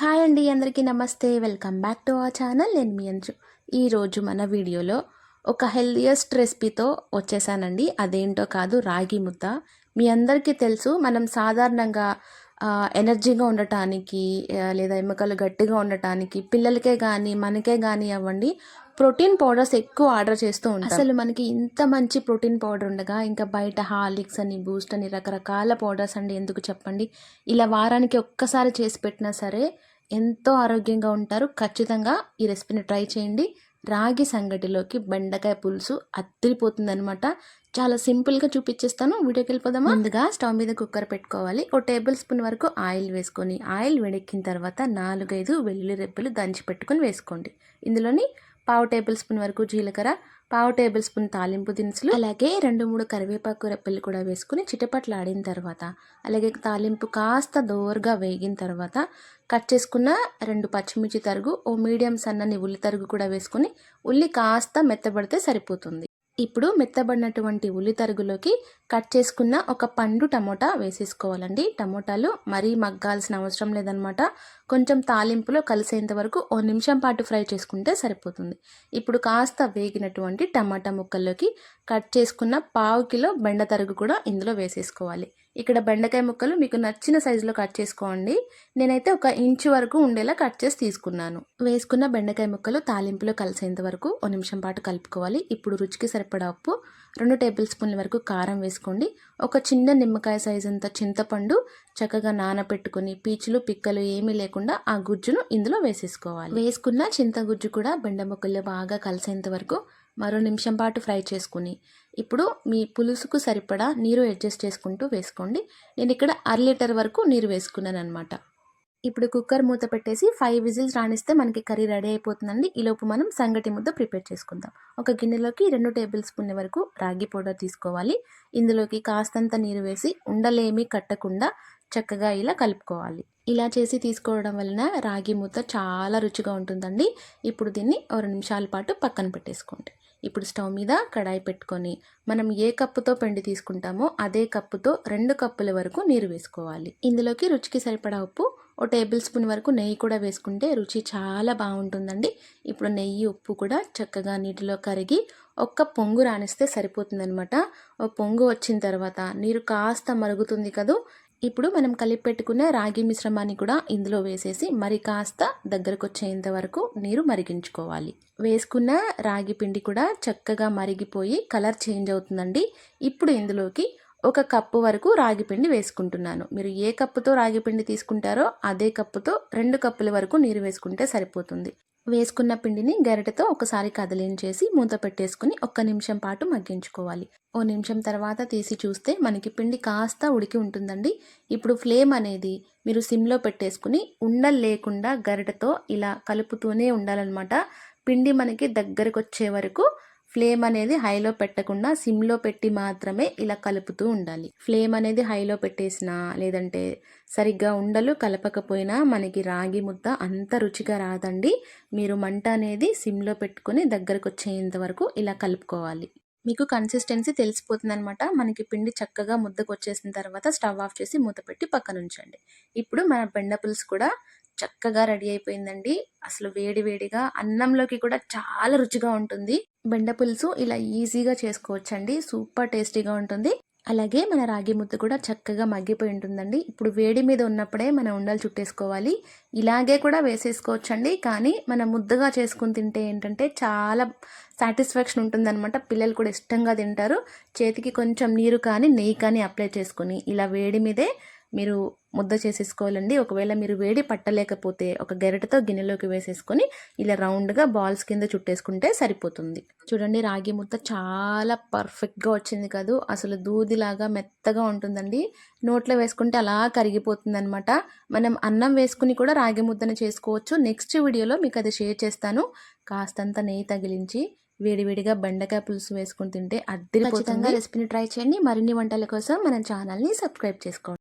Hi అండి అందరికీ నమస్తే. Welcome back to our channel. నేను మీ అంచు ఈరోజు మన వీడియోలో ఒక హెల్దియస్ట్ రెసిపీతో వచ్చేసానండి. అదేంటో కాదు రాగి ముద్ద. మీ అందరికీ తెలుసు మనం సాధారణంగా ఎనర్జీగా ఉండటానికి లేదా ఎముకలు గట్టిగా ఉండటానికి పిల్లలకే కానీ మనకే కానీ అవ్వండి ప్రోటీన్ పౌడర్స్ ఎక్కువ ఆర్డర్ చేస్తూ ఉంటాం. అసలు మనకి ఇంత మంచి ప్రోటీన్ పౌడర్ ఉండగా ఇంకా బయట హార్లిక్స్ అని బూస్ట్ అని రకరకాల పౌడర్స్ అండి ఎందుకు చెప్పండి? ఇలా వారానికి ఒక్కసారి చేసి పెట్టినా సరే ఎంతో ఆరోగ్యంగా ఉంటారు. ఖచ్చితంగా ఈ రెసిపీని ట్రై చేయండి. రాగి సంగటిలోకి బెండకాయ పులుసు అద్దరిపోతుందనమాట చాలా సింపుల్గా చూపించేస్తాను వీడియోకి వెళ్ళిపోదామా? ముందుగా స్టవ్ మీద కుక్కర్ పెట్టుకోవాలి. ఒక టేబుల్ స్పూన్ వరకు ఆయిల్ వేసుకొని ఆయిల్ వేడెక్కిన తర్వాత నాలుగైదు వెల్లుల్లి రెబ్బలు దంచి పెట్టుకొని వేసుకోండి. ఇందులోని పావు టేబుల్ స్పూన్ వరకు జీలకర్ర పావు టేబుల్ స్పూన్ తాలింపు దినుసులు అలాగే రెండు మూడు కరివేపాకు రెప్పలు కూడా వేసుకుని చిటపట్లాడిన తర్వాత అలాగే తాలింపు కాస్త దోరగా వేగిన తర్వాత కట్ చేసుకున్న రెండు పచ్చిమిర్చి తరుగు ఓ మీడియం సన్నని ఉల్లి తరుగు కూడా వేసుకుని ఉల్లి కాస్త మెత్తబడితే సరిపోతుంది. ఇప్పుడు మెత్తబడినటువంటి ఉల్లి తరుగులోకి కట్ చేసుకున్న ఒక పండు టమోటా వేసేసుకోవాలండి. టమోటాలు మరీ మగ్గాల్సిన అవసరం లేదనమాట కొంచెం తాలింపులో కలిసేంత వరకు ఓ నిమిషం పాటు ఫ్రై చేసుకుంటే సరిపోతుంది. ఇప్పుడు కాస్త వేగినటువంటి టమాటా ముక్కల్లోకి కట్ చేసుకున్న పావు కిలో బెండ తరుగు కూడా ఇందులో వేసేసుకోవాలి. ఇక్కడ బెండకాయ ముక్కలు మీకు నచ్చిన సైజులో కట్ చేసుకోండి. నేనైతే ఒక ఇంచు వరకు ఉండేలా కట్ చేసి తీసుకున్నాను. వేసుకున్న బెండకాయ ముక్కలు తాలింపులో కలిసేంత వరకు ఓ నిమిషం పాటు కలుపుకోవాలి. ఇప్పుడు రుచికి సరిపడా ఉప్పు రెండు టేబుల్ స్పూన్ల వరకు కారం వేసుకోండి. ఒక చిన్న నిమ్మకాయ సైజు అంత చింతపండు చక్కగా నానబెట్టుకుని పీచులు పిక్కలు ఏమీ లేకుండా ఆ గుజ్జును ఇందులో వేసేసుకోవాలి. వేసుకున్న చింతగుజ్జు కూడా బెండ ముక్కల్లో బాగా కలిసేంత వరకు మరో నిమిషం పాటు ఫ్రై చేసుకుని ఇప్పుడు మీ పులుసుకు సరిపడా నీరు అడ్జస్ట్ చేసుకుంటూ వేసుకోండి. నేను ఇక్కడ అర లీటర్ వరకు నీరు వేసుకున్నాను అనమాట ఇప్పుడు కుక్కర్ మూత పెట్టేసి ఫైవ్ విజిల్స్ రాణిస్తే మనకి కర్రీ రెడీ అయిపోతుందండి. ఈలోపు మనం సంగటి ముద్ద ప్రిపేర్ చేసుకుందాం. ఒక గిన్నెలోకి రెండు టేబుల్ స్పూన్ల వరకు రాగి పౌడర్ తీసుకోవాలి. ఇందులోకి కాస్తంత నీరు వేసి ఉండలేమి కట్టకుండా చక్కగా ఇలా కలుపుకోవాలి. ఇలా చేసి తీసుకోవడం వలన రాగి ముద్ద చాలా రుచిగా ఉంటుందండి. ఇప్పుడు దీన్ని ఒక నిమిషాల పాటు పక్కన పెట్టేసుకోండి. ఇప్పుడు స్టవ్ మీద కడాయి పెట్టుకొని మనం ఏ కప్పుతో పిండి తీసుకుంటామో అదే కప్పుతో రెండు కప్పుల వరకు నీరు వేసుకోవాలి. ఇందులోకి రుచికి సరిపడా ఉప్పు ఓ టేబుల్ స్పూన్ వరకు నెయ్యి కూడా వేసుకుంటే రుచి చాలా బాగుంటుందండి. ఇప్పుడు నెయ్యి ఉప్పు కూడా చక్కగా నీటిలో కరిగి ఒక్క పొంగు రానిస్తే సరిపోతుందనమాట ఓ పొంగు వచ్చిన తర్వాత నీరు కాస్త మరుగుతుంది కదూ ఇప్పుడు మనం కలిపి పెట్టుకున్న రాగి మిశ్రమాన్ని కూడా ఇందులో వేసేసి మరి కాస్త దగ్గరకు వచ్చేంత వరకు నీరు మరిగించుకోవాలి. వేసుకున్న రాగి పిండి కూడా చక్కగా మరిగిపోయి కలర్ చేంజ్ అవుతుందండి. ఇప్పుడు ఇందులోకి ఒక కప్పు వరకు రాగి పిండి వేసుకుంటున్నాను. మీరు ఏ కప్పుతో రాగి పిండి తీసుకుంటారో అదే కప్పుతో రెండు కప్పుల వరకు నీరు వేసుకుంటే సరిపోతుంది. వేసుకున్న పిండిని గరిటెతో ఒకసారి కదిలించేసి మూత పెట్టేసుకుని ఒక్క నిమిషం పాటు మగ్గించుకోవాలి. ఓ నిమిషం తర్వాత తీసి చూస్తే మనకి పిండి కాస్త ఉడికి ఉంటుందండి. ఇప్పుడు ఫ్లేమ్ అనేది మీరు సిమ్లో పెట్టేసుకుని ఉండలు లేకుండా గరిటెతో ఇలా కలుపుతూనే ఉండాలన్నమాట. పిండి మనకి దగ్గరకు వచ్చే వరకు ఫ్లేమ్ అనేది హైలో పెట్టకుండా సిమ్లో పెట్టి మాత్రమే ఇలా కలుపుతూ ఉండాలి. ఫ్లేమ్ అనేది హైలో పెట్టేసినా లేదంటే సరిగ్గా ఉండలు కలపకపోయినా మనకి రాగి ముద్ద అంత రుచిగా రాదండి. మీరు మంట అనేది సిమ్లో పెట్టుకొని దగ్గరకు వచ్చేంత వరకు ఇలా కలుపుకోవాలి. మీకు కన్సిస్టెన్సీ తెలిసిపోతుంది అనమాట మనకి పిండి చక్కగా ముద్దకు వచ్చేసిన తర్వాత స్టవ్ ఆఫ్ చేసి మూత పెట్టి పక్కన ఉంచండి ఇప్పుడు మన బెండ పులుసు కూడా చక్కగా రెడీ అయిపోయిందండి. అసలు వేడి వేడిగా అన్నంలోకి కూడా చాలా రుచిగా ఉంటుంది. బెండ పులుసు ఇలా ఈజీగా చేసుకోవచ్చండి. సూపర్ టేస్టీగా ఉంటుంది. అలాగే మన రాగి ముద్ద కూడా చక్కగా మగ్గిపోయి ఉంటుందండి. ఇప్పుడు వేడి మీద ఉన్నప్పుడే మనం ఉండలు చుట్టేసుకోవాలి. ఇలాగే కూడా వేసేసుకోవచ్చండి. కానీ మనం ముద్దగా చేసుకుని తింటే ఏంటంటే చాలా సాటిస్ఫాక్షన్ ఉంటుందన్నమాట. పిల్లలు కూడా ఇష్టంగా తింటారు. చేతికి కొంచెం నీరు కానీ నెయ్యి కానీ అప్లై చేసుకొని ఇలా వేడి మీదే మీరు ముద్ద చేసేసుకోవాలండి. ఒకవేళ మీరు వేడి పట్టలేకపోతే ఒక గెరటతో గిన్నెలోకి వేసేసుకొని ఇలా రౌండ్గా బాల్స్ కింద చుట్టేసుకుంటే సరిపోతుంది. చూడండి రాగి ముద్ద చాలా పర్ఫెక్ట్గా వచ్చింది కాదు. అసలు దూదిలాగా మెత్తగా ఉంటుందండి. నోట్లో వేసుకుంటే అలా కరిగిపోతుంది అనమాట మనం అన్నం వేసుకుని కూడా రాగి ముద్దను చేసుకోవచ్చు. నెక్స్ట్ వీడియోలో మీకు అది షేర్ చేస్తాను. కాస్తంత నెయ్యి తగిలించి వేడివేడిగా బెండకాయ పులుసు వేసుకుని తింటే అద్దరిపోతుంది. రెసిపీని ట్రై చేయండి. మరిన్ని వంటల కోసం మన ఛానల్ని సబ్స్క్రైబ్ చేసుకోండి.